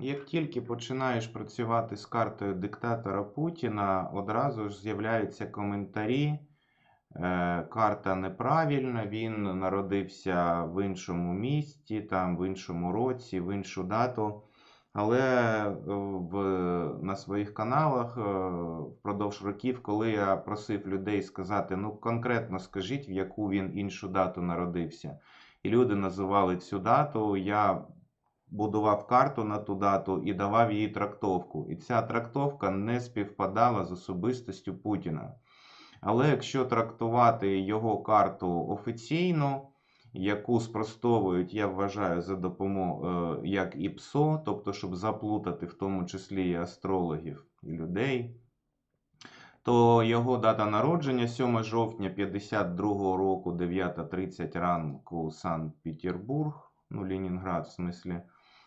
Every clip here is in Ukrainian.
Як тільки починаєш працювати з картою диктатора Путіна, одразу ж з'являються коментарі. е, Карта неправильна, він народився в іншому місті, там, в іншому році, в іншу дату. Але е, в, на своїх каналах е, впродовж років, коли я просив людей сказати, ну конкретно скажіть, в яку він іншу дату народився, і люди називали цю дату, я будував карту на ту дату і давав їй трактовку. І ця трактовка не співпадала з особистостю Путіна. Але якщо трактувати його карту офіційно, яку спростовують, я вважаю, за допомогою як і ПСО, тобто, щоб заплутати в тому числі і астрологів і людей, то його дата народження 7 жовтня 52 року, 9.30 ранку, Санкт-Петербург, ну, Ленінград, в смислі,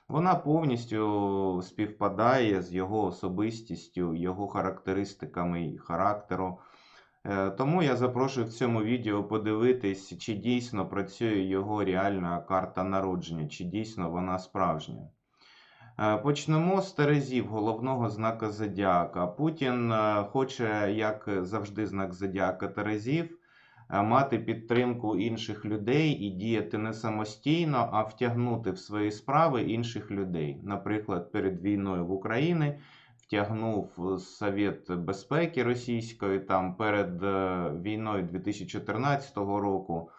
вона повністю співпадає з його особистістю, його характеристиками і характеру. Е, Тому я запрошую в цьому відео подивитись, чи дійсно працює його реальна карта народження, чи дійсно вона справжня. Е, Почнемо з Терезів, головного знака Зодіака. Путін е, хоче, як завжди, знак Зодіака Терезів, мати підтримку інших людей і діяти не самостійно, а втягнути в свої справи інших людей. Наприклад, перед війною в Україні втягнув Совет безпеки російської, там перед е, війною 2014 року.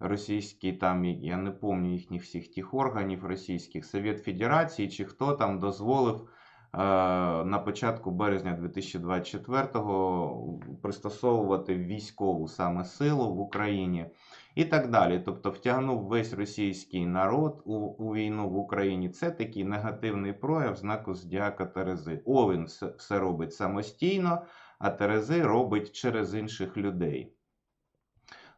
Російський там, я не пам'ятаю їхніх всіх тих органів російських, Совет Федерації чи хто там дозволив на початку березня 2024-го пристосовувати військову саме силу в Україні і так далі. Тобто втягнув весь російський народ у, у війну в Україні. Це такий негативний прояв знаку Зодіака Терези. Овен все робить самостійно, а Терези робить через інших людей.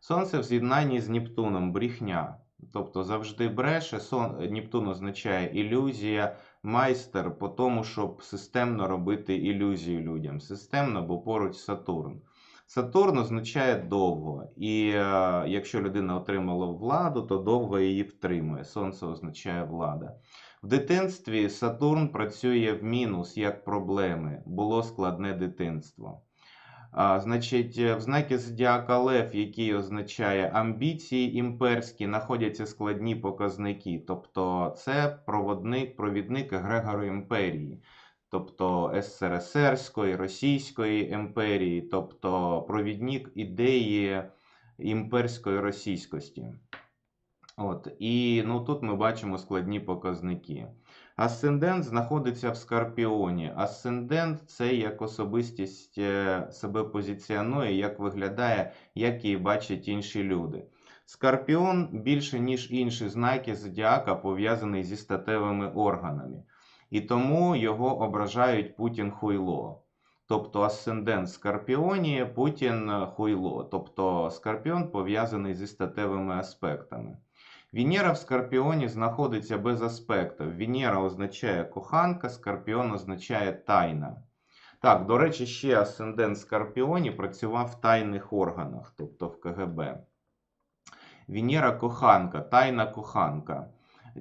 Сонце в з'єднанні з Нептуном брехня. Тобто завжди бреше. Сон... Нептун означає ілюзія, майстер по тому, щоб системно робити ілюзію людям. Системно, бо поруч Сатурн. Сатурн означає довго. І е, якщо людина отримала владу, то довго її втримує. Сонце означає влада. В дитинстві Сатурн працює в мінус як проблеми. Було складне дитинство. Значить, в знакі Зодіака Лев, який означає амбіції імперські, знаходяться складні показники. Тобто це проводник, провідник Егрегору імперії, тобто СРСРської, Російської імперії, тобто провідник ідеї імперської російськості. От, І ну, тут ми бачимо складні показники. Асцендент знаходиться в Скорпіоні. Асцендент це як особистість е, себе позиціонує, як виглядає, як її бачать інші люди. Скорпіон більше, ніж інші знаки зодіака, пов'язаний зі статевими органами. І тому його ображають Путін хуйло. Тобто асцендент Скорпіоні, Путін хуйло. Тобто Скорпіон пов'язаний зі статевими аспектами. Венера в Скорпіоні знаходиться без аспектів. Венера означає коханка, Скорпіон означає тайна. Так, до речі, ще асцендент Скорпіоні працював в тайних органах, тобто в КГБ. Венера коханка, тайна коханка.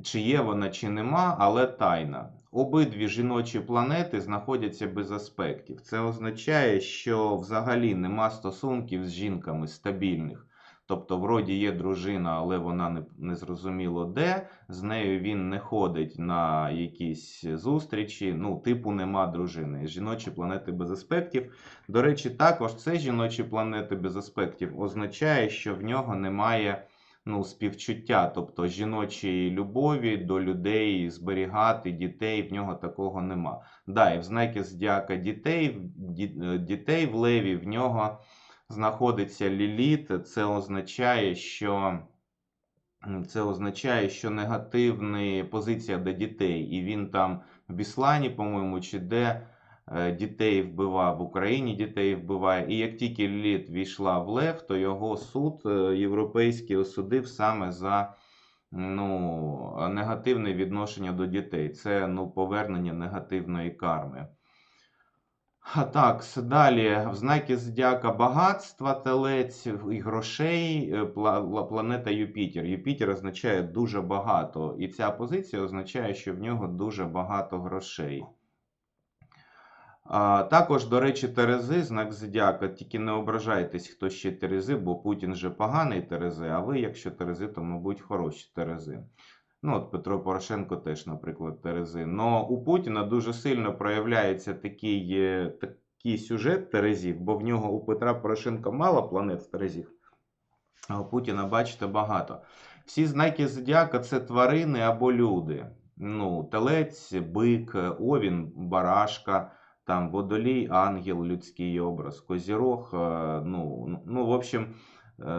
Чи є вона, чи нема, але тайна. Обидві жіночі планети знаходяться без аспектів. Це означає, що взагалі нема стосунків з жінками стабільних. Тобто, вроді є дружина, але вона не, не зрозуміло де. З нею він не ходить на якісь зустрічі. Ну, типу, нема дружини. Жіночі планети без аспектів. До речі, також це жіночі планети без аспектів означає, що в нього немає ну, співчуття, тобто жіночої любові до людей, зберігати дітей, в нього такого нема. Да, і в знаки зодіака дітей, дітей в леві в нього знаходиться ліліт, це означає, що це означає, що негативна позиція до дітей, і він там в Біслані, по-моєму, чи де е, дітей вбивав в Україні, дітей вбиває. І як тільки ліліт війшла в Лев, то його суд е, європейський осудив саме за ну, негативне відношення до дітей. Це ну, повернення негативної карми. Так, далі в знаки зодіака багатства, телець і грошей, е, пла- ла- планета Юпітер. Юпітер означає дуже багато, і ця позиція означає, що в нього дуже багато грошей. Також, до речі, Терези, знак зодіака. Тільки не ображайтесь, хто ще Терези, бо Путін же поганий Терези, а ви, якщо Терези, то, мабуть, хороші Терези. Ну, от Петро Порошенко теж, наприклад, Терези. Но у Путіна дуже сильно проявляється такий, е, такий сюжет Терезів, бо в нього у Петра Порошенка мало планет Терезів, а у Путіна, бачите, багато. Всі знаки зодіака це тварини або люди. Ну, телець, бик, овін, барашка, там водолій, ангел, людський образ, козірог, е, ну, ну, в общем,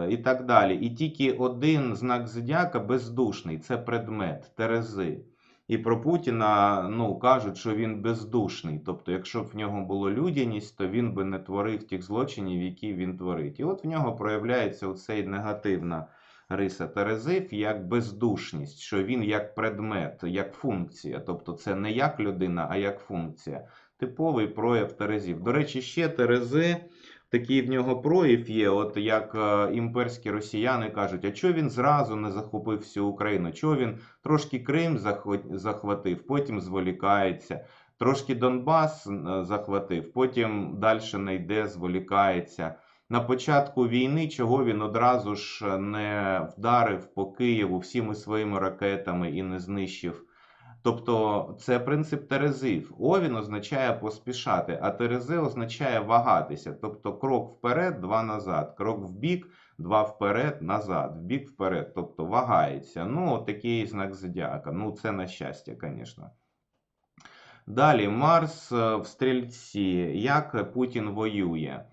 і так далі. І тільки один знак зодіака бездушний це предмет, Терези. І про Путіна ну, кажуть, що він бездушний. Тобто, якщо б в нього було людяність, то він би не творив тих злочинів, які він творить. І от в нього проявляється оцей негативна риса Терезив як бездушність, що він як предмет, як функція. Тобто це не як людина, а як функція. Типовий прояв Терезів. До речі, ще Терези. Такий в нього прояв є, от як е, імперські росіяни кажуть, а чого він зразу не захопив всю Україну? Чого він трошки Крим захватив, потім зволікається, трошки Донбас е, захватив, потім далі не йде, зволікається. На початку війни, чого він одразу ж не вдарив по Києву всіми своїми ракетами і не знищив. Тобто це принцип Терезив. Овін означає поспішати, а Терези означає вагатися. Тобто крок вперед, два назад, крок вбік, два вперед, назад, вбік вперед. Тобто вагається. Ну, такий знак зодіака. Ну, це на щастя, звісно. Далі Марс е, в стрільці. Як Путін воює?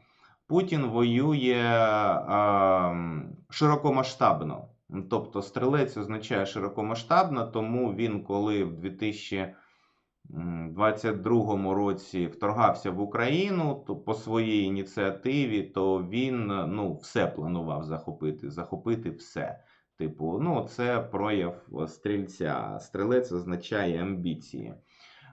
Путін воює е, широкомасштабно. Тобто стрілець означає широкомасштабно, тому він, коли в 2022 році вторгався в Україну, то по своїй ініціативі, то він ну, все планував захопити, захопити все. Типу, ну, це прояв стрільця. Стрілець означає амбіції.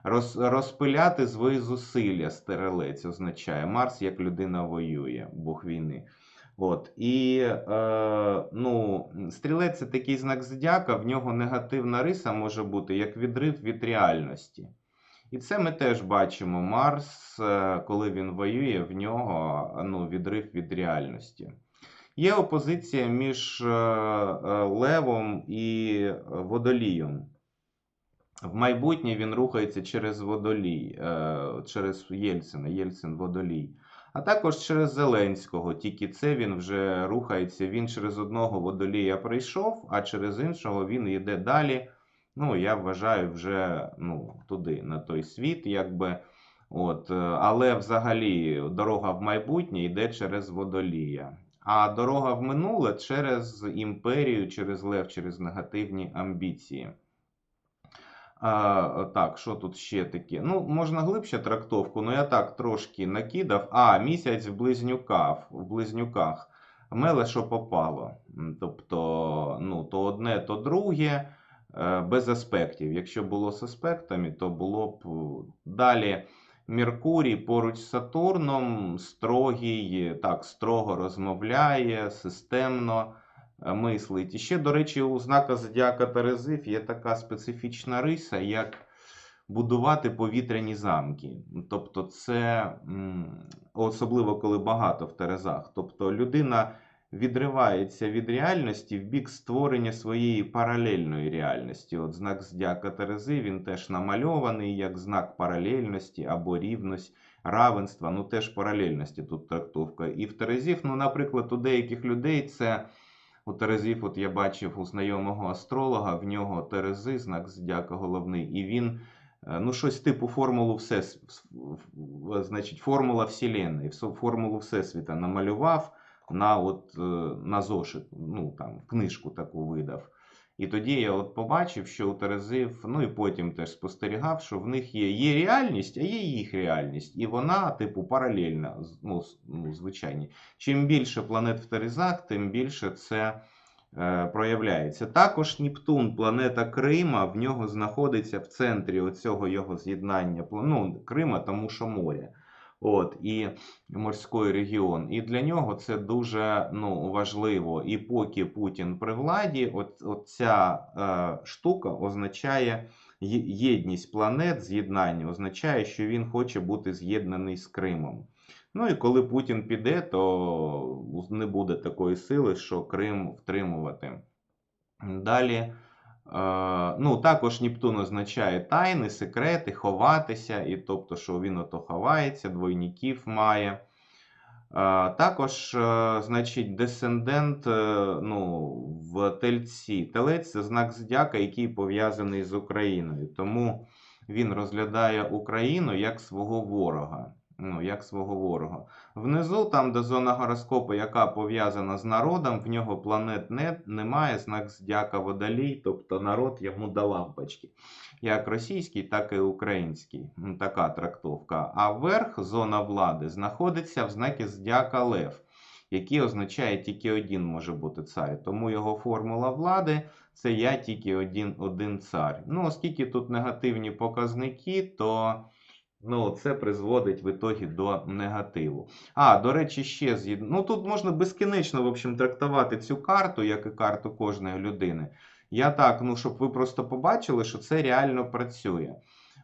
Роз, розпиляти свої зусилля стрілець означає. Марс як людина воює, Бог війни. От. І е, ну, стрілець це такий знак зодіака, в нього негативна риса може бути як відрив від реальності. І це ми теж бачимо. Марс, е, коли він воює, в нього ну, відрив від реальності. Є опозиція між е, е, Левом і Водолієм. В майбутнє він рухається через Водолій, через Єльцина, Єльцин Водолій. А також через Зеленського. Тільки це він вже рухається. Він через одного водолія прийшов, а через іншого він йде далі. Ну, я вважаю, вже ну, туди, на той світ, якби. От, е, але взагалі дорога в майбутнє йде через водолія. А дорога в минуле через імперію, через лев, через негативні амбіції. А, так, що тут ще таке? Ну, можна глибше трактовку, але я так трошки накидав. А, місяць в близнюках. В близнюках. Меле, що попало. Тобто, ну, то одне, то друге, е, без аспектів. Якщо було з аспектами, то було б е, далі. Меркурій поруч з Сатурном строгий, так, строго розмовляє, системно мислить. І ще, до речі, у знака Зодіака Терезив є така специфічна риса, як будувати повітряні замки. Тобто, це особливо коли багато в Терезах. Тобто людина відривається від реальності в бік створення своєї паралельної реальності. От знак Зодіака Терези, він теж намальований як знак паралельності або рівності. Равенства, ну теж паралельності тут трактовка. І в Терезів, ну, наприклад, у деяких людей це у Терезів, от я бачив у знайомого астролога, в нього Терези, знак зодіака головний, і він, е, ну, щось типу формулу все, значить, формула Вселенної, формулу Всесвіта намалював на, от, е, на зошит, ну, там, книжку таку видав. І тоді я от побачив, що у Терезив, ну і потім теж спостерігав, що в них є, є реальність, а є їх реальність. І вона, типу, паралельна, ну, ну, звичайні. Чим більше планет в Терезах, тим більше це е, проявляється. Також Нептун, планета Крима, в нього знаходиться в центрі оцього його з'єднання. Ну, Крима, тому що море. От, і морський регіон. І для нього це дуже ну, важливо. І поки Путін при владі, от, от ця е, штука означає єдність планет, з'єднання, означає, що він хоче бути з'єднаний з Кримом. Ну і коли Путін піде, то не буде такої сили, що Крим втримувати. Далі, ну, також Нептун означає тайни, секрети, ховатися, і тобто, що він ото ховається, двойників має. Е, Також, е, значить, десцендент е, ну, в тельці. Телець це знак зодіака, який пов'язаний з Україною. Тому він розглядає Україну як свого ворога. Ну, як свого ворога. Внизу, там, де зона гороскопу, яка пов'язана з народом, в нього планет не, немає, знак зодіака водолій, тобто народ йому до лампочки. Як російський, так і український. Така трактовка. А верх, зона влади, знаходиться в знакі зодіака Лев, який означає тільки один може бути цар. Тому його формула влади це я тільки один, один цар. Ну, оскільки тут негативні показники, то. Ну, це призводить в ітогі до негативу. А, до речі, ще з'єд... Ну тут можна безкінечно в общем, трактувати цю карту, як і карту кожної людини. Я так, ну, щоб ви просто побачили, що це реально працює.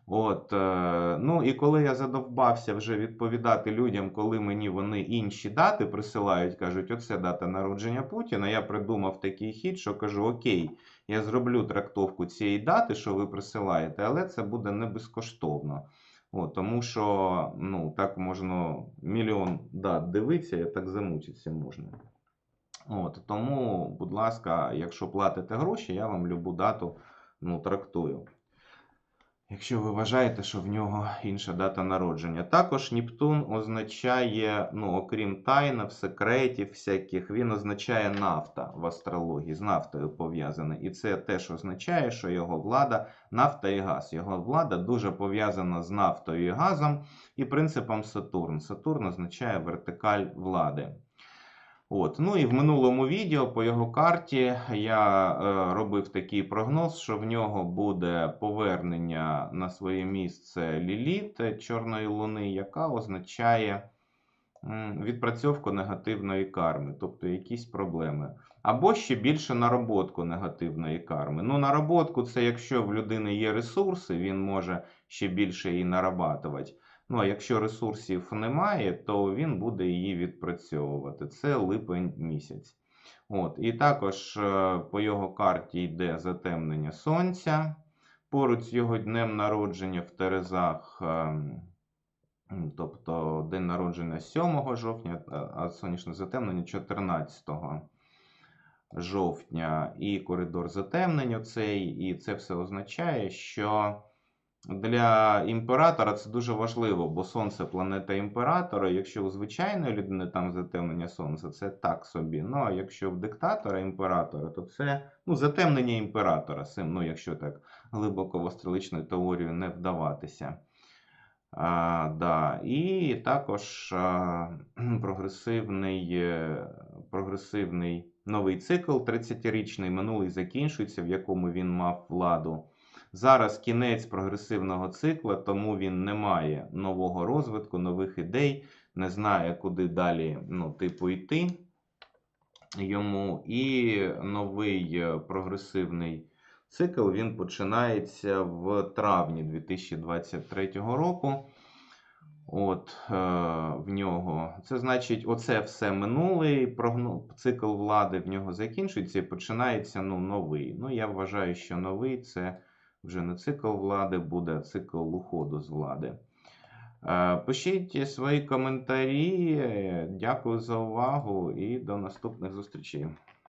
От, е, ну і коли я задовбався вже відповідати людям, коли мені вони інші дати присилають, кажуть, оце дата народження Путіна, я придумав такий хід, що кажу: Окей, я зроблю трактовку цієї дати, що ви присилаєте, але це буде не безкоштовно. От, тому що ну, так можна мільйон дат дивитися, і так замучитися можна. От, тому, будь ласка, якщо платите гроші, я вам любу дату ну, трактую. Якщо ви вважаєте, що в нього інша дата народження. Також Нептун означає, ну, окрім тайнів, секретів всяких, він означає нафта в астрології, з нафтою пов'язаний. І це теж означає, що його влада нафта і газ. Його влада дуже пов'язана з нафтою і газом і принципом Сатурн. Сатурн означає вертикаль влади. От. Ну і в минулому відео по його карті я е, робив такий прогноз, що в нього буде повернення на своє місце Ліліт Чорної Луни, яка означає відпрацьовку негативної карми, тобто якісь проблеми. Або ще більше нароботку негативної карми. Ну, нароботку це якщо в людини є ресурси, він може ще більше її нарабатувати. Ну, а якщо ресурсів немає, то він буде її відпрацьовувати. Це липень місяць. От. І також е, по його карті йде затемнення сонця. Поруч з його днем народження в Терезах, е, тобто день народження 7 жовтня, а- а сонячне затемнення 14 жовтня, і коридор затемнення цей, і це все означає, що для імператора це дуже важливо, бо Сонце планета імператора. Якщо у звичайної людини там затемнення Сонця, це так собі. Ну а якщо в диктатора імператора, то це ну, затемнення імператора, сим, ну, якщо так глибоко в астрологічну теорію не вдаватися. А, да. І також а, прогресивний, е, прогресивний новий цикл 30-річний, минулий закінчується, в якому він мав владу. Зараз кінець прогресивного цикла, тому він не має нового розвитку, нових ідей, не знає, куди далі ну, типу йти йому. І новий е, прогресивний цикл він починається в травні 2023 року. От е, в нього. Це значить, оце все минулий прогно... цикл влади в нього закінчується і починається ну, новий. Ну, я вважаю, що новий це вже не цикл влади, буде а цикл уходу з влади. Е, Пишіть свої коментарі. Дякую за увагу і до наступних зустрічей.